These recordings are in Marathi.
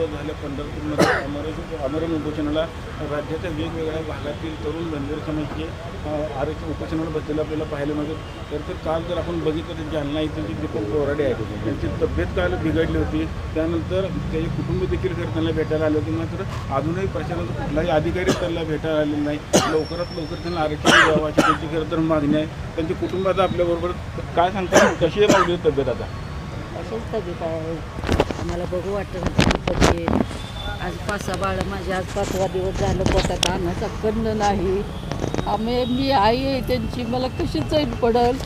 दिवस झाले पंढरपूरमध्ये. आमरण अमरण उपोषणाला राज्याच्या वेगवेगळ्या भागातील तरुण धनगर समाजचे आरक्षण उपोषणाला बसलेलं आपल्याला पाहायला मिळतं. तर ते काल जर आपण बघितलं तर जालना इथं जे दीपक बोराडे आहेत त्यांची तब्येत काल बिघडली होती. त्यानंतर त्याचे कुटुंब देखील घर त्यांना भेटायला आले होते. मात्र अजूनही प्रशासनाचा कुठलाही अधिकारी त्यांना भेटायला आलेला नाही. लवकरात लवकर त्यांना आरक्षण द्यावं अशी त्यांची खरं तर मागणी आहे. त्यांच्या कुटुंबाचा आपल्याबरोबर काय सांगतात कशी आहे मागणी तब्येत आता? असेच तब्येत आहे. मला बघू वाटतं गणपती आज पाच सहा बाळं माझे आज पाचवा दिवस झालं पोटात अन्नाचा कंड नाही. आम्ही मी आई आहे त्यांची मला कशी चैन पडल?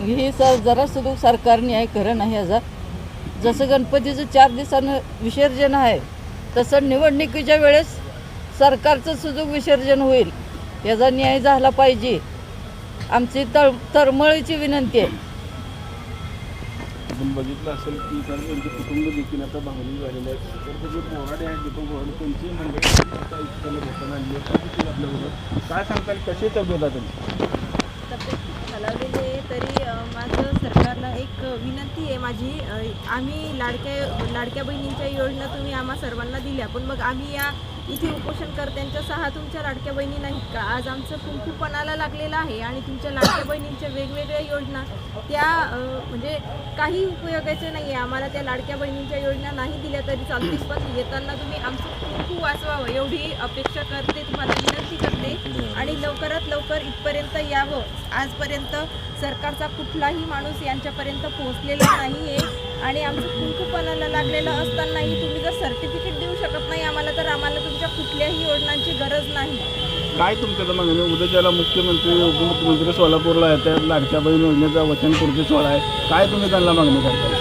हे सर जरा सुद्धा सरकारने आहे खरं नाही याचा जसं गणपतीचं चार दिवसानं विसर्जन आहे तसं निवडणुकीच्या वेळेस सरकारचं सुद्धा विसर्जन होईल. याचा न्याय झाला पाहिजे. आमची तळ तळमळीची विनंती आहे. आपण बघितलं असेल की कारण त्यांचे कुटुंब देखील आता भावनिक झालेले आहेत. तर ते जे बोराडे आहेत दीपक बोराडे त्यांची मंडळी आता इतक्याला भेटायला आणली आहे. ते देखील आपल्याबरोबर? काय सांगताल? कशी तब्येत आहे त्यांची तब्येत खालावलेली आहे. तरी माझं सरकारला एक विनंती आहे माझी. आम्ही लाडक्या लाडक्या बहिणींच्या योजना तुम्ही आम्हा सर्वांना दिल्या. पण मग आम्ही या इथे उपोषणकर्त्यांच्या सहा तुमच्या लाडक्या बहिणी नाहीत का? आज आमचं कुंकूपणाला लागलेलं आहे आणि तुमच्या लाडक्या बहिणींच्या वेगवेगळ्या योजना. त्या म्हणजे काही उपयोगाच्या नाही आहे आम्हाला त्या लाडक्या बहिणींच्या योजना नाही दिल्या तरी चालतील पण येताना तुम्ही आमचं कुंकू वाचवावं. एवढी अपेक्षा करते तुम्हाला विनंती करते. आणि लवकरात लवकर इथपर्यंत यावं. आजपर्यंत सरकारचा कुठलाही माणूस यांच्यापर्यंत पोहोचलेला नाही आहे आणि आमचं कुंकूपणाला लागलेलं असतानाही तुम्ही जर सर्टिफिकेट देऊ शकत नाही आम्हाला तर आम्हाला तुमच्या कुठल्याही योजनांची गरज नाही. काय तुमच्या मागणी उद्या ज्याला मुख्यमंत्री उपमुख्यमंत्री सोलापूरला येतात लाडक्या बहीण योजनेचा वचनपूर्ती सोहळा आहे. काय तुम्ही त्यांना मागणी करता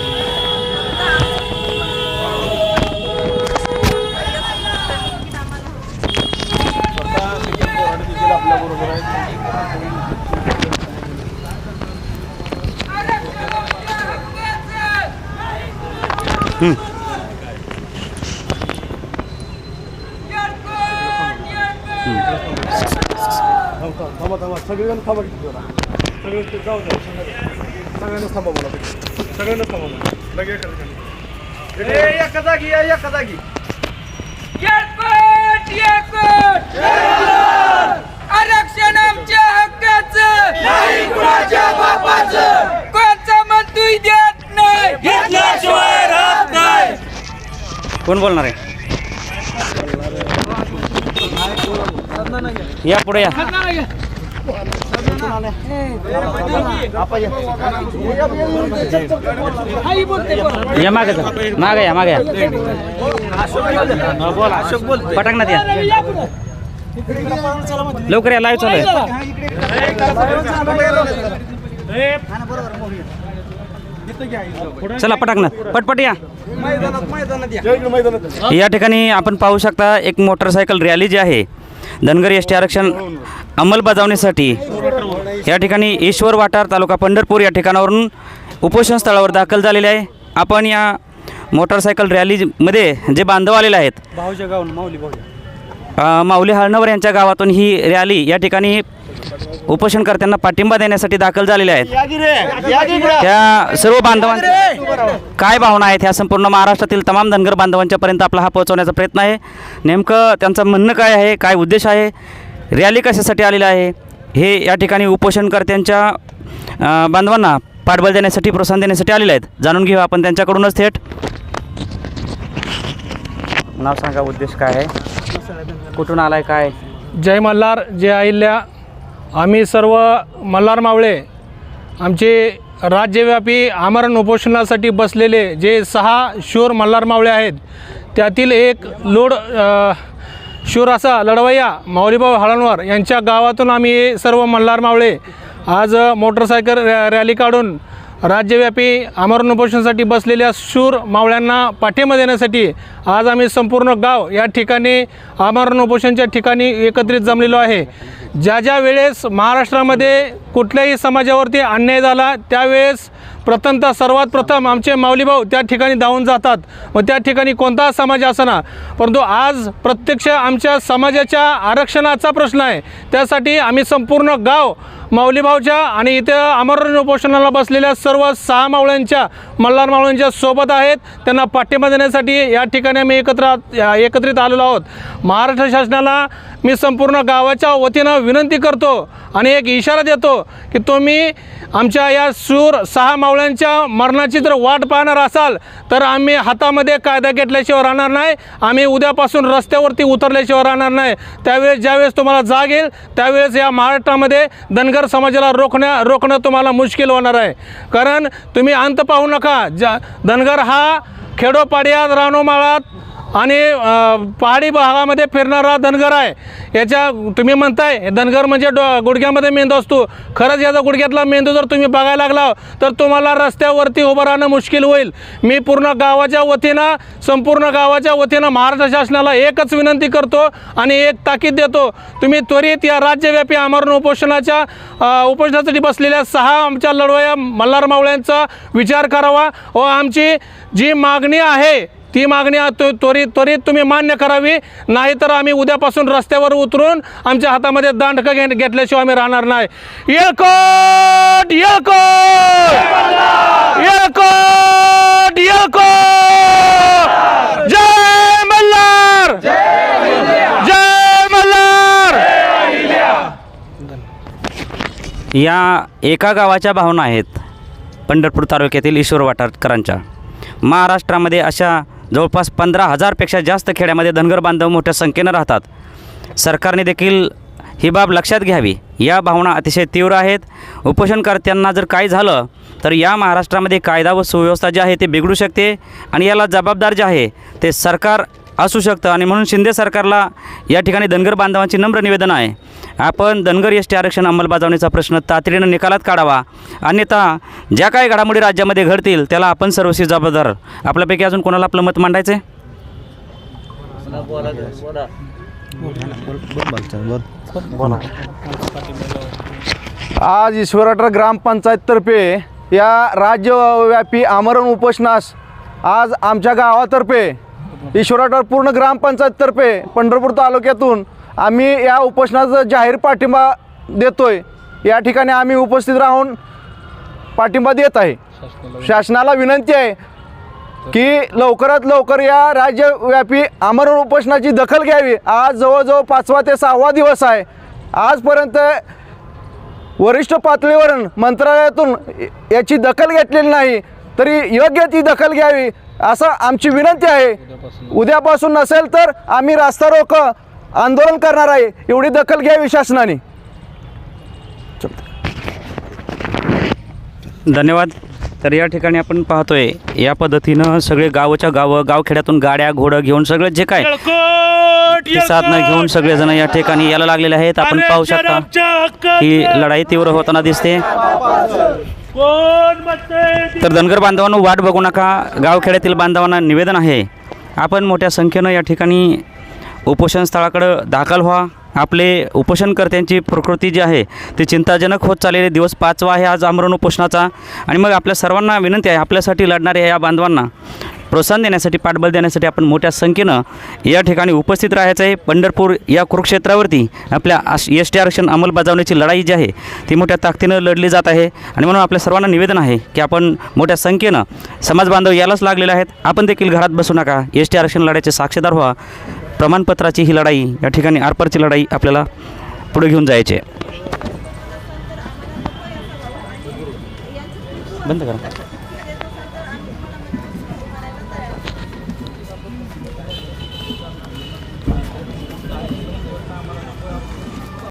स्वतः दीपक बोराडे देखील आपल्याबरोबर आहेत थांबा थांबा सगळेजण थांबा किती जरा सगळे ते जाऊ द्या सगळ्यांनाच थांबा बोला सगळ्यांनाच थांबा बोला लगे एका एका जागी या एका जागी आरक्षण आमच्या हक्काचं नाही कुणाच्या बापाचं कोणचा मंत्री देत नाही घेतल्याशिवाय राहत नाही कोण बोलणार आहे? या पुढे या. या मागे जा. मागे या मागे या. पटाक ना त्या लवकर या लाईव्ह चालू आहे. चला पटाक ना पटपट या. या ठिकाणी आपण पाहू शकता एक मोटरसायकल रॅली जी आहे. धनगर एस टी आरक्षण अंमलबजावणीसाठी या ठिकाणी ईश्वर वाटार तालुका पंढरपूर या ठिकाणावरून उपोषण स्थळावर दाखल झालेले आहे. आपण या मोटरसायकल रॅलीमध्ये जे बांधव आलेले आहेत माऊली हळणवर यांच्या गावातून ही रॅली या ठिकाणी उपोषणकर्त्यांना पाठिंबा देण्यासाठी दाखल झालेले आहेत. त्या सर्व बांधवांच्या काय भावना आहेत ह्या संपूर्ण महाराष्ट्रातील तमाम धनगर बांधवांच्या पर्यंत आपला हा पोहोचवण्याचा प्रयत्न आहे. नेमकं त्यांचं म्हणणं काय आहे काय उद्देश आहे रॅली कशासाठी आलेला आहे हे या ठिकाणी उपोषणकर्त्यांच्या बांधवांना पाठबळ देण्यासाठी प्रोत्साहन देण्यासाठी आलेले आहेत. जाणून घेऊ आपण त्यांच्याकडूनच थेट. नाव सांगा उद्देश काय आहे? कुठून आलाय काय? जय मल्हार जय अहिल्या. आम्ही सर्व मल्हार मावळे आमचे राज्यव्यापी आमरण उपोषणासाठी बसलेले जे सहा शूर मल्हार मावळे आहेत त्यातील एक लोड शूर असा लढवय्या माऊलीभाऊ हळणवर यांच्या गावातून आम्ही सर्व मल्हार मावळे आज मोटरसायकल रॅ रॅली काढून राज्यव्यापी आमरण उपोषणासाठी बसलेल्या शूर मावळ्यांना पाठिंबा देण्यासाठी आज आम्ही संपूर्ण गाव या ठिकाणी आमरण उपोषणच्या ठिकाणी एकत्रित जमलेलो आहे. ज्या ज्या वेळेस महाराष्ट्रामध्ये कुठल्याही समाजावरती अन्याय झाला त्यावेळेस प्रथमतः सर्वात प्रथम आमचे माऊलीभाऊ त्या ठिकाणी धावून जातात. व त्या ठिकाणी कोणता समाज असना परंतु आज प्रत्यक्ष आमच्या समाजाच्या आरक्षणाचा प्रश्न आहे. त्यासाठी आम्ही संपूर्ण गाव माऊलीभाऊच्या आणि इथं अमरण उपोषणाला बसलेल्या सर्व सहा मावळ्यांच्या मल्हार मावळ्यांच्या सोबत आहेत. त्यांना पाठिंबा देण्यासाठी या ठिकाणी आम्ही एकत्र एकत्रित आलेलो आहोत. महाराष्ट्र शासनाला मी संपूर्ण गावाच्या वतीनं विनंती करतो आणि एक इशारा देतो की तुम्ही आमच्या या सूर सहा मावळ्यांच्या मरणाची जर वाट पाहणार असाल तर आम्ही हातामध्ये कायदा घेतल्याशिवाय राहणार नाही. आम्ही उद्यापासून रस्त्यावरती उतरल्याशिवाय राहणार नाही. त्यावेळेस ज्यावेळेस तुम्हाला जाग येईल त्यावेळेस या महाराष्ट्रामध्ये धनगर समाजाला रोखण्या रोखणं तुम्हाला मुश्किल होणार आहे. कारण तुम्ही अंत पाहू नका. ज्या धनगर हा खेडोपाड्यात रानोमाळात आणि पहाडी भागामध्ये फिरणारा धनगर आहे. याच्या तुम्ही म्हणताय धनगर म्हणजे डो गुडघ्यामध्ये मेंदू असतो. खरंच याचा गुडघ्यातला मेंदू जर तुम्ही बघायला लागला तर तुम्हाला रस्त्यावरती उभं राहणं मुश्किल होईल. मी पूर्ण गावाच्या वतीनं संपूर्ण गावाच्या वतीनं महाराष्ट्र शासनाला एकच विनंती करतो आणि एक ताकीद देतो. तुम्ही त्वरित या राज्यव्यापी आमरण उपोषणाच्या उपोषणासाठी बसलेल्या सहा आमच्या लढवया मल्हार मावळ्यांचा विचार करावा. व आमची जी मागणी आहे ती मागणी आ- त्वरित त्वरित तुम्ही मान्य करावी. नाहीतर आम्ही उद्यापासून रस्त्यावर उतरून आमच्या हातामध्ये दांडकं घे घेतल्याशिवाय आम्ही राहणार नाही. येळकोट येळकोट! येळकोट येळकोट! जय मल्हार! जय मल्हार! या एका गावाच्या भावना आहेत. पंढरपूर तालुक्यातील ईश्वर वाटारकरांच्या. महाराष्ट्रामध्ये अशा जवळपास पंधरा हजारपेक्षा जास्त खेड्यामध्ये धनगर बांधव मोठ्या संख्येनं राहतात. सरकारने देखील ही बाब लक्षात घ्यावी. या भावना अतिशय तीव्र आहेत. उपोषणकर्त्यांना जर काय झालं तर या महाराष्ट्रामध्ये कायदा व सुव्यवस्था जी आहे ते बिघडू शकते आणि याला जबाबदार जे आहे ते सरकार असू शकतं. आणि म्हणून शिंदे सरकारला या ठिकाणी धनगर बांधवांची नम्र निवेदन आहे. आपण धनगर एस टी आरक्षण अंमलबजावणीचा प्रश्न तातडीनं निकालात काढावा. अन्यथा ज्या काही घडामोडी राज्यामध्ये घडतील त्याला आपण सर्वस्वी जबाबदार. आपल्यापैकी अजून कोणाला आपलं मत मांडायचं आहे आज ईश्वराटर ग्रामपंचायततर्फे या राज्यव्यापी आमरण उपोषणास आज आमच्या गावातर्फे ईश्वराटर पूर्ण ग्रामपंचायततर्फे पंढरपूर तालुक्यातून आम्ही या उपोषणाचा जाहीर पाठिंबा देतोय. या ठिकाणी आम्ही उपस्थित राहून पाठिंबा देत आहे. शासनाला विनंती आहे की लवकरात लवकर या राज्यव्यापी आमरण उपोषणाची दखल घ्यावी. आज जवळजवळ पाचवा ते सहावा दिवस आहे. आजपर्यंत वरिष्ठ पातळीवरून मंत्रालयातून याची दखल घेतलेली नाही तरी योग्य ती दखल घ्यावी असं आमची विनंती आहे. उद्यापासून नसेल तर आम्ही रास्ता रोक. आंदोलन करणार आहे. एवढी दखल घ्यावी शासनाने धन्यवाद. तर या ठिकाणी आपण पाहतोय या पद्धतीनं सगळे गावाच्या गावं गावखेड्यातून गाड्या घोडं घेऊन सगळं जे काय ते साधनं घेऊन सगळेजण या ठिकाणी यायला लागलेले आहेत. आपण पाहू शकता ही लढाई तीव्र होताना दिसते. तर धनगर बांधवांनो वाट बघू नका. गावखेड्यातील बांधवांना निवेदन आहे. आपण मोठ्या संख्येनं या ठिकाणी उपोषण स्थळाकडं दाखल व्हा. आपले उपोषणकर्त्यांची प्रकृती जी आहे ती चिंताजनक होत चाललेले दिवस पाचवा आहे आज आमरण उपोषणाचा. आणि मग आपल्या सर्वांना विनंती आहे आपल्यासाठी लढणाऱ्या या बांधवांना प्रोत्साहन देण्यासाठी पाठबळ देण्यासाठी आपण मोठ्या संख्येनं या ठिकाणी उपस्थित राहायचं आहे. पंढरपूर या कुरुक्षेत्रावरती आपल्या एस टी आरक्षण अंमलबजावणीची लढाई जी आहे ती मोठ्या ताकदीनं लढली जात आहे. आणि म्हणून आपल्या सर्वांना निवेदन आहे की आपण मोठ्या संख्येनं समाज बांधव यालाच लागलेले आहेत. आपण देखील घरात बसू नका. एस टी आरक्षण लढाईचे साक्षीदार व्हा. प्रमाणपत्राची ही लढाई या ठिकाणी आरपारची लढाई आपल्याला पुढे घेऊन जायची आहे. बंद करा.